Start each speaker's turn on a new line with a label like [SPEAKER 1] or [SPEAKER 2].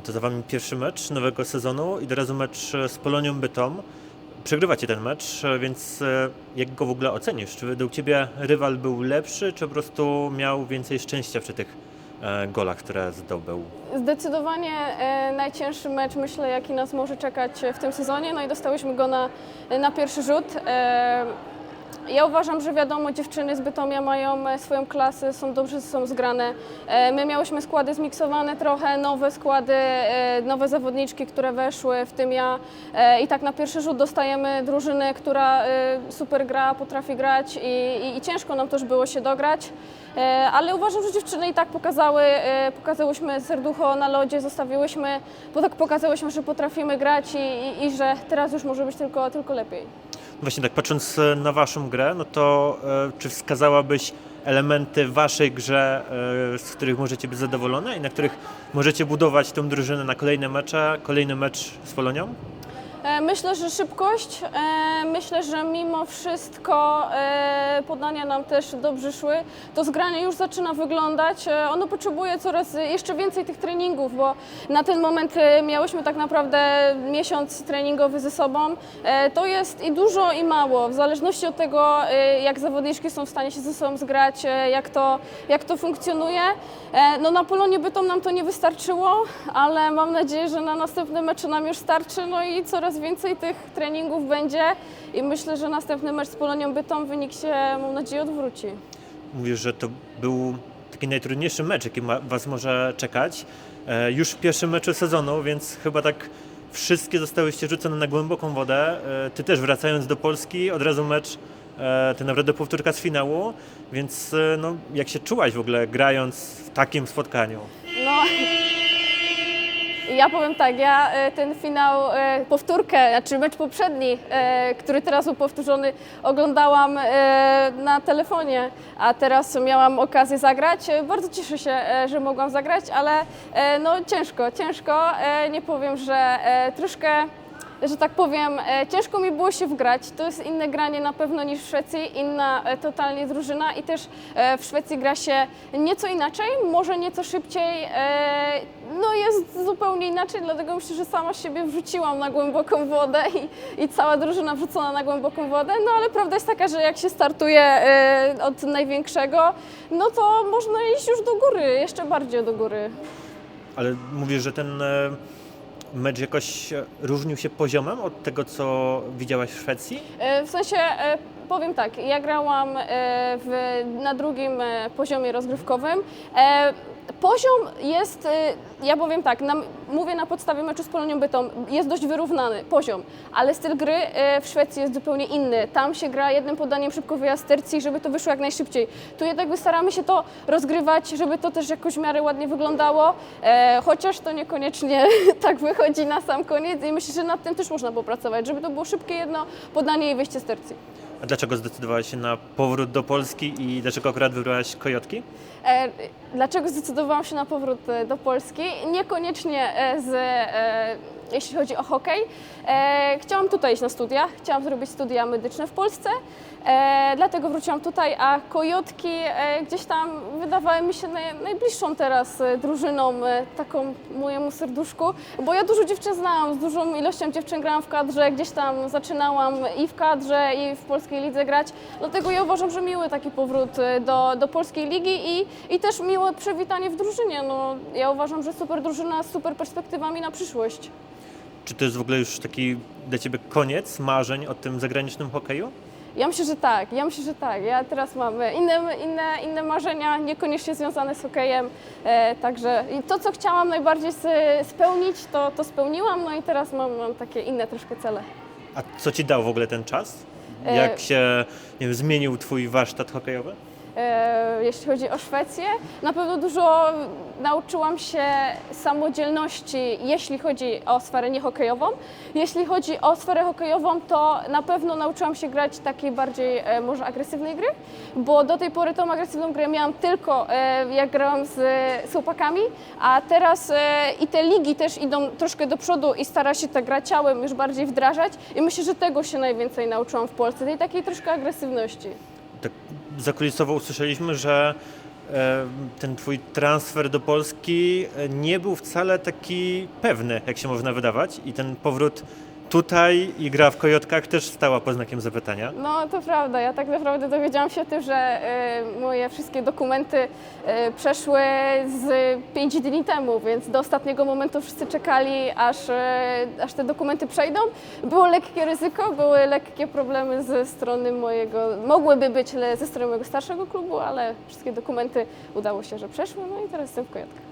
[SPEAKER 1] To za Wami pierwszy mecz nowego sezonu i od razu mecz z Polonią Bytom. Przegrywacie ten mecz, więc e, jak go w ogóle ocenisz? Czy według Ciebie rywal był lepszy, czy po prostu miał więcej szczęścia przy tych e, golach, które zdobył?
[SPEAKER 2] Zdecydowanie e, najcięższy mecz, myślę, jaki nas może czekać w tym sezonie. No i dostałyśmy go na, na pierwszy rzut. Ja uważam, że wiadomo, dziewczyny z Bytomia mają e, swoją klasę, są dobrze ze sobą zgrane. E, my miałyśmy składy zmiksowane trochę, nowe składy, e, nowe zawodniczki, które weszły, w tym ja. I tak na pierwszy rzut dostajemy drużynę, która super gra, potrafi grać i, i, i ciężko nam też było się dograć. Ale uważam, że dziewczyny i tak pokazały, pokazałyśmy serducho na lodzie, zostawiłyśmy, bo tak pokazałyśmy, że potrafimy grać i, i, i że teraz już może być tylko, tylko lepiej.
[SPEAKER 1] Właśnie tak, patrząc e, na Waszą grę, no to e, czy wskazałabyś elementy w Waszej grze, e, z których możecie być zadowolone i na których możecie budować tę drużynę na kolejne mecze, kolejny mecz z Polonią?
[SPEAKER 2] E, Myślę, że szybkość. e, Myślę, że mimo wszystko e, podania nam też dobrze szły. To zgranie już zaczyna wyglądać. Ono potrzebuje coraz jeszcze więcej tych treningów, bo na ten moment miałyśmy tak naprawdę miesiąc treningowy ze sobą. To jest i dużo, i mało, w zależności od tego, jak zawodniczki są w stanie się ze sobą zgrać, jak to, jak to funkcjonuje. No na Polonie Bytom nam to nie wystarczyło, ale mam nadzieję, że na następne mecze nam już starczy, no i coraz więcej tych treningów będzie i myślę, że następny mecz z Polonią Bytom wynik się, mam nadzieję, odwróci.
[SPEAKER 1] Mówisz, że to był taki najtrudniejszy mecz, jaki ma, Was może czekać. E, już w pierwszym meczu sezonu, więc chyba tak wszystkie zostałyście rzucone na głęboką wodę. E, ty też wracając do Polski, od razu mecz, e, to naprawdę powtórka z finału, więc e, no, jak się czułaś w ogóle grając w takim spotkaniu?
[SPEAKER 2] No. Ja powiem tak, ja e, ten finał, e, powtórkę, znaczy mecz poprzedni, e, który teraz był powtórzony, oglądałam na telefonie, a teraz miałam okazję zagrać. Bardzo cieszę się, że mogłam zagrać, ale no ciężko, ciężko. Nie powiem, że troszkę że tak powiem, e, ciężko mi było się wgrać. To jest inne granie na pewno niż w Szwecji, inna e, totalnie drużyna i też e, w Szwecji gra się nieco inaczej, może nieco szybciej. No jest zupełnie inaczej, dlatego myślę, że sama siebie wrzuciłam na głęboką wodę i, i cała drużyna wrzucona na głęboką wodę. No ale prawda jest taka, że jak się startuje od największego, no to można iść już do góry, jeszcze bardziej do góry.
[SPEAKER 1] Ale mówisz, że ten mecz jakoś różnił się poziomem od tego, co widziałaś w Szwecji?
[SPEAKER 2] E, W sensie, e, powiem tak, ja grałam e, w, na drugim poziomie rozgrywkowym. Poziom jest, e, ja powiem tak, na, mówię na podstawie meczu z Polonią Bytom, jest dość wyrównany poziom, ale styl gry e, w Szwecji jest zupełnie inny. Tam się gra jednym podaniem szybko wyjazd tercji, żeby to wyszło jak najszybciej. Tu jednak my staramy się to rozgrywać, żeby to też jakoś w miarę ładnie wyglądało, e, chociaż to niekoniecznie tak wychodzi na sam koniec i myślę, że nad tym też można popracować, żeby to było szybkie jedno podanie i wyjście z tercji.
[SPEAKER 1] A dlaczego zdecydowałaś się na powrót do Polski i dlaczego akurat wybrałaś Kojotki?
[SPEAKER 2] E, Dlaczego zdecydowałam się na powrót e, do Polski? Niekoniecznie e, z, e, jeśli chodzi o hokej. E, Chciałam tutaj iść na studia, chciałam zrobić studia medyczne w Polsce, e, dlatego wróciłam tutaj, a Kojotki e, gdzieś tam wydawały mi się naj, najbliższą teraz e, drużyną, e, taką mojemu serduszku, bo ja dużo dziewczyn znałam, z dużą ilością dziewczyn grałam w kadrze, gdzieś tam zaczynałam i w kadrze, i w polskiej lidze grać, dlatego ja uważam, że miły taki powrót e, do, do polskiej ligi i, i też miłe przywitanie w drużynie. No, ja uważam, że super drużyna z super perspektywami na przyszłość.
[SPEAKER 1] Czy to jest w ogóle już taki dla Ciebie koniec marzeń o tym zagranicznym hokeju?
[SPEAKER 2] Ja myślę, że tak, ja myślę, że tak. Ja teraz mam inne, inne, inne marzenia, niekoniecznie związane z hokejem, e, także i to, co chciałam najbardziej spełnić, to, to spełniłam, no i teraz mam, mam takie inne troszkę cele.
[SPEAKER 1] A co Ci dał w ogóle ten czas?
[SPEAKER 2] E-
[SPEAKER 1] Jak się nie wiem, zmienił Twój warsztat hokejowy?
[SPEAKER 2] E, jeśli chodzi o Szwecję. Na pewno dużo nauczyłam się samodzielności, jeśli chodzi o sferę niehokejową. Jeśli chodzi o sferę hokejową, to na pewno nauczyłam się grać takiej bardziej e, może agresywnej gry, bo do tej pory tą agresywną grę miałam tylko e, jak grałam z, z chłopakami, a teraz i te ligi też idą troszkę do przodu i stara się ta gra ciałem już bardziej wdrażać i myślę, że tego się najwięcej nauczyłam w Polsce, tej takiej troszkę agresywności.
[SPEAKER 1] Zakulisowo usłyszeliśmy, że e, ten twój transfer do Polski e, nie był wcale taki pewny, jak się można wydawać i ten powrót tutaj i gra w Kojotkach też stała pod znakiem zapytania.
[SPEAKER 2] No to prawda, ja tak naprawdę dowiedziałam się o tym, że e, moje wszystkie dokumenty e, przeszły z 5 dni temu, więc do ostatniego momentu wszyscy czekali, aż, e, aż te dokumenty przejdą. Było lekkie ryzyko, były lekkie problemy ze strony mojego, mogłyby być le- ze strony mojego starszego klubu, ale wszystkie dokumenty udało się, że przeszły, no i teraz jestem w Kojotkach.